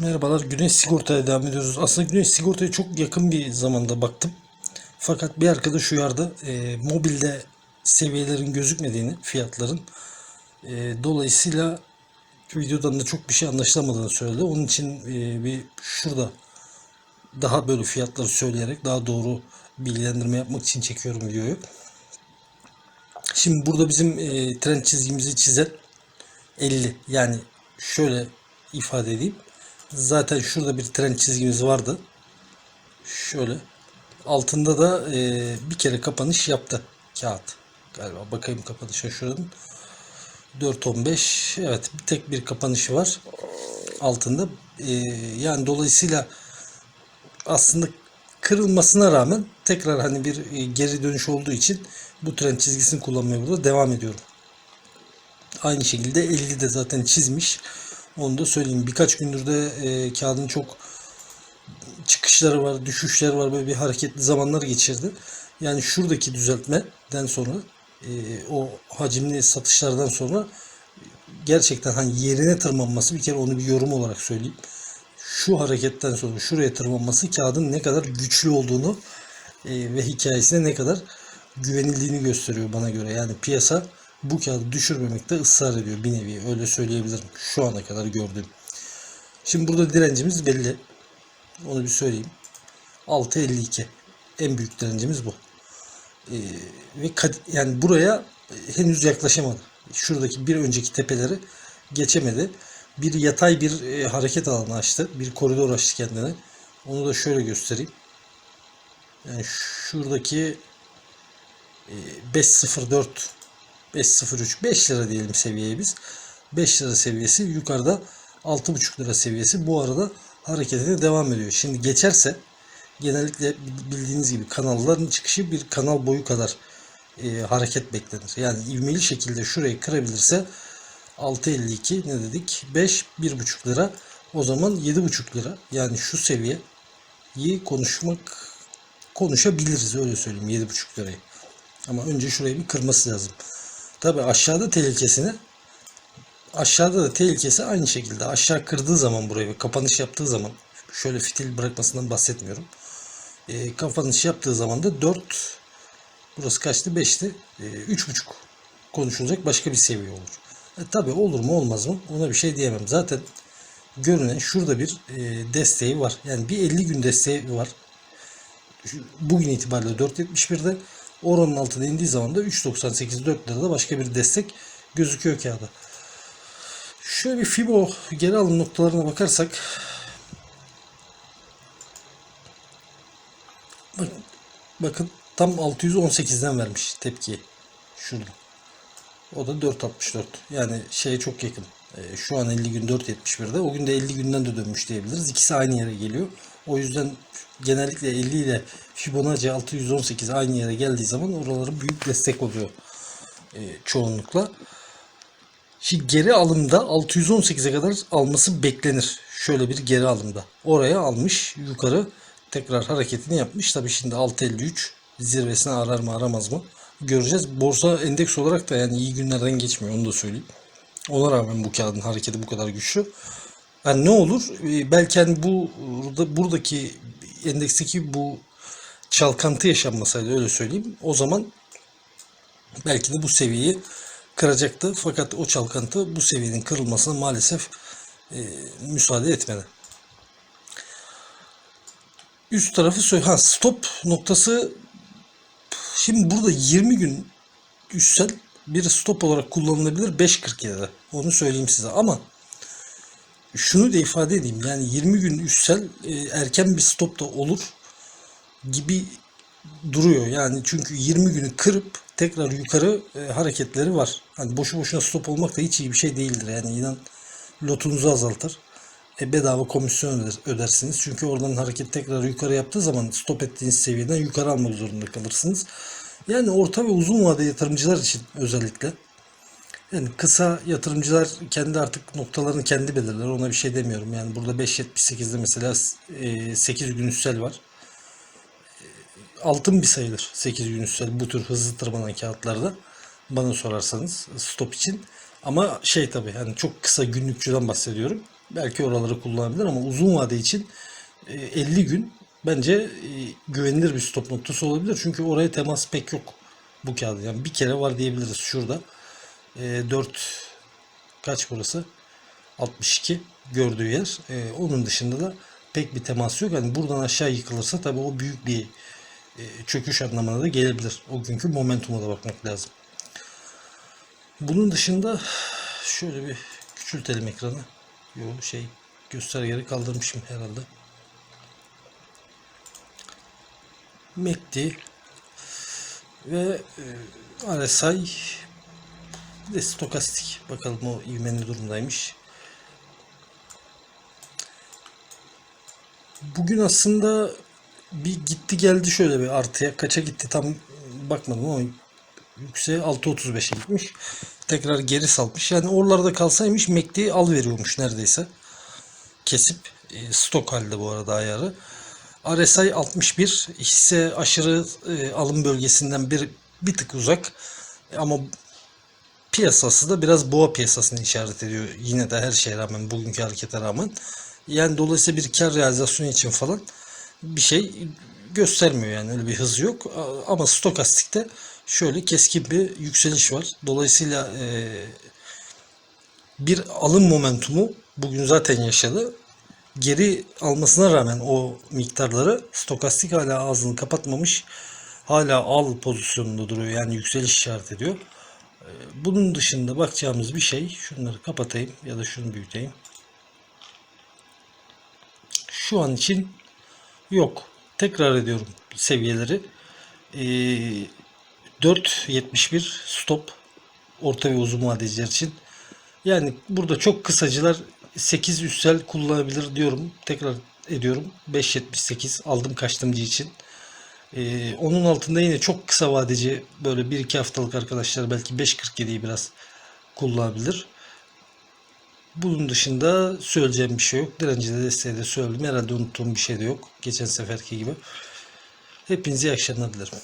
Merhabalar. Güneş Sigorta'ya devam ediyoruz. Aslında Güneş Sigorta'ya çok yakın bir zamanda baktım. Fakat bir arkadaş uyardı. E, mobilde seviyelerin gözükmediğini, fiyatların. E, dolayısıyla videodan da çok bir şey anlaşılamadığını söyledi. Onun için e, bir şurada daha böyle fiyatları söyleyerek daha doğru bilgilendirme yapmak için çekiyorum videoyu. Şimdi burada bizim e, trend çizgimizi çizen 50 yani şöyle ifade edeyim. Zaten şurada bir trend çizgimiz vardı. Şöyle. Altında da e, bir kere kapanış yaptı kağıt. Galiba bakayım kapanışa şuranın. 4.15 evet bir tek bir kapanışı var altında. E, yani dolayısıyla aslında kırılmasına rağmen tekrar hani bir e, geri dönüş olduğu için bu trend çizgisini kullanmaya burada devam ediyorum. Aynı şekilde 50 de zaten çizmiş. Onu da söyleyeyim. Birkaç gündür de e, kağıdın çok çıkışları var, düşüşleri var. Böyle bir hareketli zamanlar geçirdi. Yani şuradaki düzeltmeden sonra e, o hacimli satışlardan sonra gerçekten hani yerine tırmanması bir kere onu bir yorum olarak söyleyeyim. Şu hareketten sonra şuraya tırmanması kağıdın ne kadar güçlü olduğunu e, ve hikayesine ne kadar güvenildiğini gösteriyor bana göre. Yani piyasa bu kağıdı düşürmemekte ısrar ediyor bir nevi. Öyle söyleyebilirim. Şu ana kadar gördüğüm. Şimdi burada direncimiz belli. Onu bir söyleyeyim. 6.52. En büyük direncimiz bu. Ee, ve yani buraya henüz yaklaşamadı. Şuradaki bir önceki tepeleri geçemedi. Bir yatay bir e, hareket alanı açtı. Bir koridor açtı kendine. Onu da şöyle göstereyim. Yani şuradaki e, 5.04 5.03 5 lira diyelim seviyeye biz. 5 lira seviyesi yukarıda 6.5 lira seviyesi bu arada hareketine devam ediyor. Şimdi geçerse genellikle bildiğiniz gibi kanalların çıkışı bir kanal boyu kadar e, hareket beklenir. Yani ivmeli şekilde şurayı kırabilirse 6.52 ne dedik? 5 1.5 lira. O zaman 7.5 lira. Yani şu seviyeyi konuşmak konuşabiliriz öyle söyleyeyim 7.5 lirayı. Ama önce şurayı bir kırması lazım. Tabi aşağıda tehlikesini aşağıda da tehlikesi aynı şekilde aşağı kırdığı zaman burayı ve kapanış yaptığı zaman şöyle fitil bırakmasından bahsetmiyorum. E, kapanış yaptığı zaman da 4 burası kaçtı 5'ti e, 3.5 konuşulacak başka bir seviye olur. E, tabi olur mu olmaz mı ona bir şey diyemem. Zaten görünen şurada bir e, desteği var. Yani bir 50 gün desteği var. Bugün itibariyle 4.71'de oranın altına indiği zaman da 3.98 4 lirada başka bir destek gözüküyor kağıda. Şöyle bir Fibo geri alım noktalarına bakarsak bak, bakın tam 618'den vermiş tepkiyi. Şurada. O da 4.64. Yani şeye çok yakın. E, şu an 50 gün 4.71'de. O gün de 50 günden de dönmüş diyebiliriz. İkisi aynı yere geliyor. O yüzden genellikle 50 ile Fibonacci 618 aynı yere geldiği zaman oraları büyük destek oluyor e, çoğunlukla. Şimdi geri alımda 618'e kadar alması beklenir. Şöyle bir geri alımda. Oraya almış yukarı tekrar hareketini yapmış. Tabi şimdi 653 zirvesini arar mı aramaz mı göreceğiz. Borsa endeks olarak da yani iyi günlerden geçmiyor onu da söyleyeyim. Ona rağmen bu kağıdın hareketi bu kadar güçlü. Yani ne olur? Ee, Belki hani bu burada buradaki endeksteki bu çalkantı yaşanmasaydı öyle söyleyeyim. O zaman belki de bu seviyeyi kıracaktı. Fakat o çalkantı bu seviyenin kırılmasına maalesef e, müsaade etmedi. Üst tarafı söyle. Ha, stop noktası şimdi burada 20 gün üstsel bir stop olarak kullanılabilir 5.47'de. Onu söyleyeyim size ama şunu da ifade edeyim. Yani 20 gün üstsel e, erken bir stop da olur gibi duruyor. Yani çünkü 20 günü kırıp tekrar yukarı e, hareketleri var. Hani boşu boşuna stop olmak da hiç iyi bir şey değildir. Yani inan lotunuzu azaltır. E, bedava komisyon öder, ödersiniz. Çünkü oradan hareket tekrar yukarı yaptığı zaman stop ettiğiniz seviyeden yukarı almak zorunda kalırsınız. Yani orta ve uzun vade yatırımcılar için özellikle yani kısa yatırımcılar kendi artık noktalarını kendi belirler. Ona bir şey demiyorum. Yani burada 5.78'de mesela e, 8 gün üstsel var. E, Altın bir sayılır 8 gün üstsel bu tür hızlı tırmanan kağıtlarda. Bana sorarsanız stop için. Ama şey tabii hani çok kısa günlükçüden bahsediyorum. belki oraları kullanabilir ama uzun vade için e, 50 gün bence e, güvenilir bir stop noktası olabilir. Çünkü oraya temas pek yok bu kağıda. Yani bir kere var diyebiliriz şurada. E, 4 kaç burası? 62 gördüğü yer. E, onun dışında da pek bir temas yok. Yani buradan aşağı yıkılırsa tabii o büyük bir e, çöküş anlamına da gelebilir. O günkü momentuma da bakmak lazım. Bunun dışında şöyle bir küçültelim ekranı. Yo şey göstergeleri kaldırmışım herhalde. MACD ve e, RSI de stokastik. Bakalım o ivme ne durumdaymış. Bugün aslında bir gitti geldi şöyle bir artıya. Kaça gitti tam bakmadım ama yükseğe 6.35'e gitmiş. Tekrar geri salmış. Yani oralarda kalsaymış MACD al veriyormuş neredeyse. Kesip e, stok halde bu arada ayarı. RSI 61 hisse aşırı e, alım bölgesinden bir bir tık uzak ama piyasası da biraz boğa piyasasını işaret ediyor. Yine de her şeye rağmen bugünkü harekete rağmen. Yani dolayısıyla bir kar realizasyonu için falan bir şey göstermiyor yani öyle bir hız yok. Ama stokastikte şöyle keskin bir yükseliş var. Dolayısıyla e, bir alım momentumu bugün zaten yaşadı. Geri almasına rağmen o miktarları stokastik hala ağzını kapatmamış. Hala al pozisyonunda duruyor. Yani yükseliş işaret ediyor. E, Bunun dışında bakacağımız bir şey şunları kapatayım ya da şunu büyüteyim. Şu an için yok. Tekrar ediyorum seviyeleri. Ee, 4.71 stop orta ve uzun vadeciler için. Yani burada çok kısacılar 8 üstel kullanabilir diyorum. Tekrar ediyorum. 5.78 aldım kaçtımcı için. Ee, onun altında yine çok kısa vadeci böyle 1-2 haftalık arkadaşlar belki 5.47'yi biraz kullanabilir. Bunun dışında söyleyeceğim bir şey yok. Direnci de desteği de söyledim. Herhalde unuttuğum bir şey de yok. Geçen seferki gibi. Hepinize iyi akşamlar dilerim.